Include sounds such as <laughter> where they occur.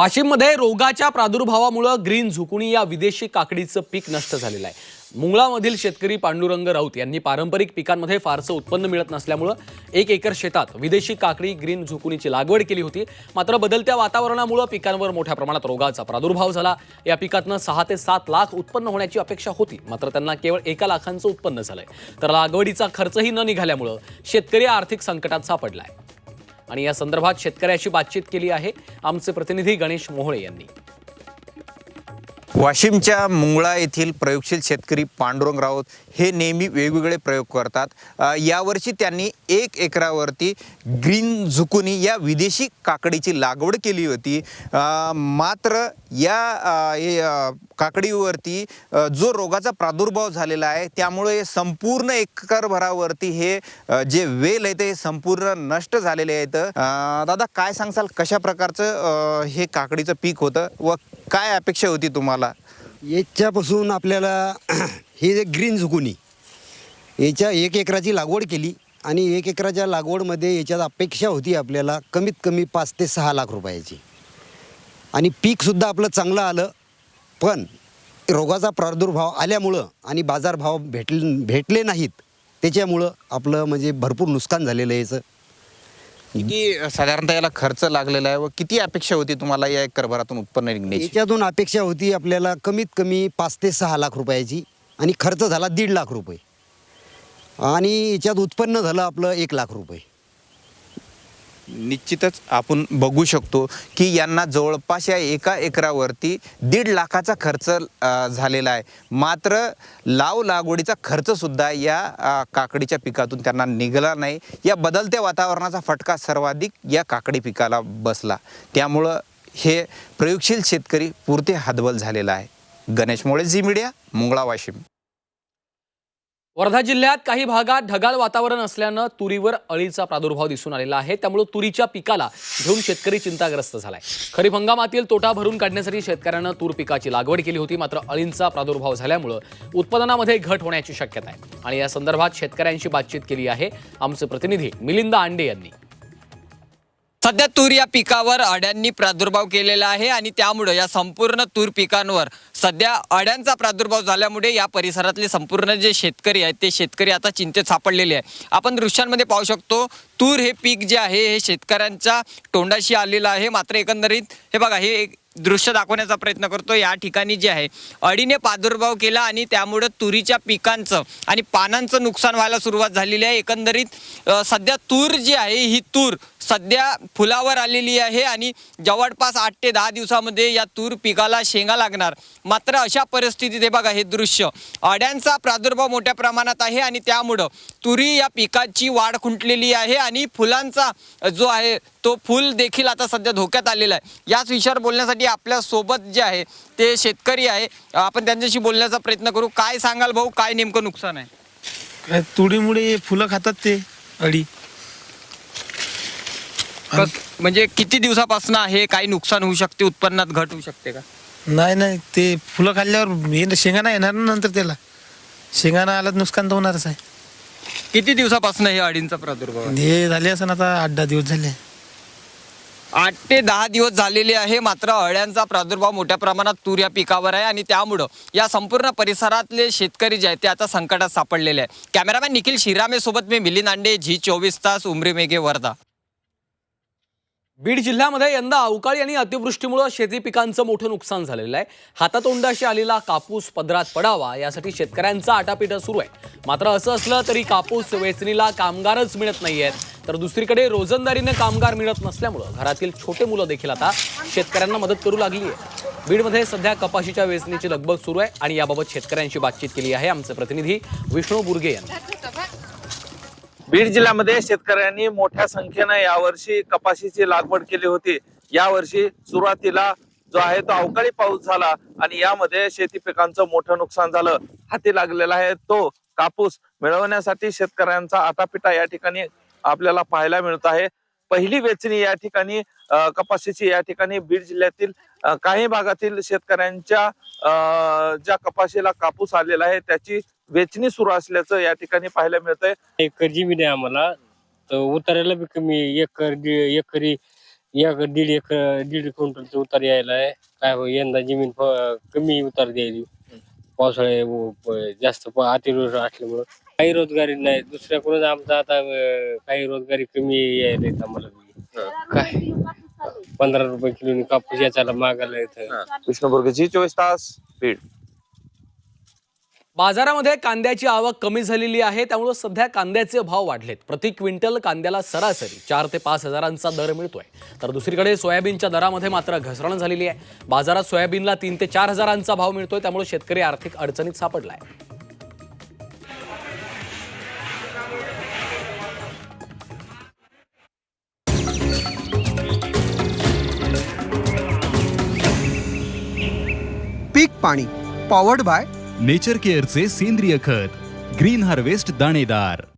वाशिममध्ये रोगाच्या प्रादुर्भावामुळे ग्रीन झुकुणी या विदेशी काकडीचं पीक नष्ट झालेलं आहे. मुंगळामधील शेतकरी पांडुरंग राऊत यांनी पारंपरिक पिकांमध्ये फारसं उत्पन्न मिळत नसल्यामुळं एक एकर शेतात विदेशी काकडी ग्रीन झुकुणीची लागवड केली होती. मात्र बदलत्या वातावरणामुळे पिकांवर मोठ्या प्रमाणात रोगाचा प्रादुर्भाव झाला. या पिकातनं सहा ते सात लाख उत्पन्न होण्याची अपेक्षा होती मात्र त्यांना केवळ एका लाखांचं उत्पन्न झालंय. तर लागवडीचा खर्चही न निघाल्यामुळं शेतकरी आर्थिक संकटात सापडलाय. आणि या संदर्भात शेतकऱ्याशी बातचीत केली आहे आमचे प्रतिनिधी गणेश मोहळे यांनी. वाशिमच्या मुंगळा येथील प्रयोगशील शेतकरी पांडुरंग राऊत हे नेहमी वेगवेगळे प्रयोग करतात. यावर्षी त्यांनी एक एकरावरती ग्रीन झुकुनी या विदेशी काकडीची लागवड केली होती. मात्र या काकडीवरती जो रोगाचा प्रादुर्भाव झालेला आहे त्यामुळे संपूर्ण एकरभरावरती हे जे वेल आहे ते संपूर्ण नष्ट झालेले आहेत. दादा काय सांगसाल कशा प्रकारचं हे काकडीचं पीक होतं व काय अपेक्षा होती तुम्हाला? याच्यापासून आपल्याला <clears throat> हे जे ग्रीन झुकुनी याच्या एक एकराची लागवड केली आणि एक एकराच्या लागवडमध्ये याच्यात अपेक्षा होती आपल्याला कमीत कमी पाच ते सहा लाख रुपयाची. आणि पीकसुद्धा आपलं चांगलं आलं पण रोगाचा प्रादुर्भाव आल्यामुळं आणि बाजारभाव भेटले भेटले नाहीत त्याच्यामुळं आपलं म्हणजे भरपूर नुकसान झालेलं याचं. किती साधारणतः याला खर्च लागलेला आहे व किती अपेक्षा होती तुम्हाला या एकरभरातून उत्पन्न निघण्याची? याच्यातून अपेक्षा होती आपल्याला कमीत कमी पाच ते सहा लाख रुपयाची आणि खर्च झाला दीड लाख रुपये. आणि याच्यात उत्पन्न झालं आपलं एक लाख रुपये. निश्चितच आपण बघू शकतो की यांना जवळपास या एका एकरावरती दीड लाखाचा खर्च झालेला आहे. मात्र लाव लागवडीचा खर्चसुद्धा या काकडीच्या पिकातून त्यांना निघाला नाही. या बदलत्या वातावरणाचा फटका सर्वाधिक या काकडी पिकाला बसला. त्यामुळं हे प्रयोगशील शेतकरी पुरते हातबल झालेला आहे. Ganesh Mole Zee media Mungla Washim. Wardha जिल्ह्यात काही भागात ढगाळ वातावरण असल्यानं तुरीवर अळीचा प्रादुर्भाव दिसून आलेला आहे. त्यामुळे तुरीच्या पिकाला घेऊन शेतकरी चिंताग्रस्त झालाय. खरीप हंगामातील तोटा भरून काढण्यासाठी शेतकऱ्यानं तूर पिकाची लागवड केली होती. मात्र अळींचा प्रादुर्भाव झाल्यामुळं उत्पादनामध्ये घट होण्याची शक्यता आहे. आणि या संदर्भात शेतकऱ्यांशी बातचीत केली आहे आमचे प्रतिनिधी मिलिंद आंडे यांनी. सध्या तूर या पिकावर अड्यांनी प्रादुर्भाव केलेला आहे आणि त्यामुळे या संपूर्ण तूर पिकांवर सध्या अड्यांचा प्रादुर्भाव झाल्यामुळे या परिसरातले संपूर्ण जे शेतकरी आहेत ते शेतकरी आता चिंतेत सापडलेले आहे आपण दृश्यांमध्ये पाहू शकतो तूर हे पीक जे आहे हे शेतकऱ्यांच्या तोंडाशी आलेलं आहे. मात्र एकंदरीत हे बघा हे एक दृश्य दाखवण्याचा प्रयत्न करतो. या ठिकाणी जे आहे अडीने प्रादुर्भाव केला आणि त्यामुळं तुरीच्या पिकांचं आणि पानांचं नुकसान व्हायला सुरुवात झालेली आहे. एकंदरीत सध्या तूर जी आहे ही तूर सध्या फुलावर आलेली आहे आणि जवळपास आठ ते दहा दिवसामध्ये या तूर पिकाला शेंगा लागणार. मात्र अशा परिस्थितीत हे बघा हे दृश्य अड्यांचा प्रादुर्भाव मोठ्या प्रमाणात आहे आणि त्यामुळं तुरी या पिकाची वाढ खुंटलेली आहे आणि फुलांचा जो आहे तो फुल देखील आता सध्या धोक्यात आलेला आहे. याच विषयावर बोलण्यासाठी आपल्यासोबत जे आहे ते शेतकरी आहे. आपण त्यांच्याशी बोलण्याचा प्रयत्न करू. काय सांगाल भाऊ? काय नेमकं नुकसान आहे? काय तुडीमुळे फुलं खातात ते अडी. कस- म्हणजे किती दिवसापासून आहे? काही नुकसान होऊ शकते? उत्पन्नात घट होऊ शकते का? नाही नाही. ते फुलं खाल्ल्यावर हे शेंगाना येणार ना नंतर त्याला. शेंगाना आला तर नुकसान तर होणारच आहे. किती दिवसापासून हे अडींचा प्रादुर्भाव आहे? हे झाले असं आता आठ दहा दिवस झाले. आठ ते दहा दिवस झालेले आहे. मात्र अळ्यांचा प्रादुर्भाव मोठ्या प्रमाणात तूर या पिकावर आहे आणि त्यामुळं या संपूर्ण परिसरातले शेतकरी जे आहेत ते आता संकटात सापडलेले आहे कॅमेरामॅन निखिल शिरामे सोबत मी मिलिंद आंडे झी चोवीस तास उमरी मेघे वर्धा. बीड जिल्ह्यामध्ये यंदा अवकाळी आणि अतिवृष्टीमुळे शेती पिकांचं मोठं नुकसान झालेलं आहे. हातातोंडाशी आलेला कापूस पदरात पडावा यासाठी शेतकऱ्यांचा आटापिटा सुरू आहे मात्र असं असलं तरी कापूस वेचणीला कामगारच मिळत नाहीयेत. तर दुसरीकडे रोजंदारीने कामगार मिळत नसल्यामुळं घरातील छोटे मुलं देखील आता शेतकऱ्यांना मदत करू लागली आहे बीडमध्ये सध्या कपाशीच्या वेचणीची लगबग सुरू आहे आणि याबाबत शेतकऱ्यांशी बातचीत केली आहे आमचे प्रतिनिधी विष्णू बुर्गे यांनी. बीड जिल्ह्यामध्ये शेतकऱ्यांनी मोठ्या संख्येनं यावर्षी कपाशीची लागवड केली होती. यावर्षी सुरुवातीला जो आहे तो अवकाळी पाऊस झाला आणि यामध्ये शेती पिकांचं मोठं नुकसान झालं. हाती लागलेला आहे तो कापूस. मिळवण्यासाठी शेतकऱ्यांचा आटापिटा या ठिकाणी आपल्याला पाहायला मिळत आहे. पहिली वेचणी या ठिकाणी कपाशीची या ठिकाणी बीड जिल्ह्यातील काही भागातील शेतकऱ्यांच्या अं, ज्या कपाशीला कापूस आलेला आहे त्याची वेचणी सुरू असल्याचं या ठिकाणी पाहायला मिळतंय. एकर जमीन आहे आम्हाला. तर उतारायला बी कमी एकर दीड एकरी एक दीड एक दीड क्विंटलचा उतार यायला आहे. काय हो यंदा जमीन कमी उतार द्यायली पावसाळे उ- प- जास्त अतिवृष्टी असल्यामुळं. काही रोजगारी नाही. दुसऱ्याकडून आमचा आता काही रोजगारी कमी यायला आम्हाला. काय? पंधरा रुपये किलो कापूस याच्याला मागायला येतं. विष्णुबुर्गची चोवीस तास बीड. बाजारामध्ये कांद्याची आवक कमी झालेली आहे त्यामुळे सध्या कांद्याचे भाव वाढलेत. प्रति क्विंटल कांद्याला सरासरी चार ते पाच हजारांचा दर मिळतोय. तर दुसरीकडे सोयाबीनच्या दरामध्ये मात्र घसरण झालेली आहे. बाजारात सोयाबीनला तीन ते चार हजारांचा भाव मिळतोय त्यामुळे शेतकरी आर्थिक अडचणीत सापडलाय. पीक पाणी पॉवर्ड बाय नेचर केअरचे सेंद्रिय खत ग्रीन हार्वेस्ट दाणेदार.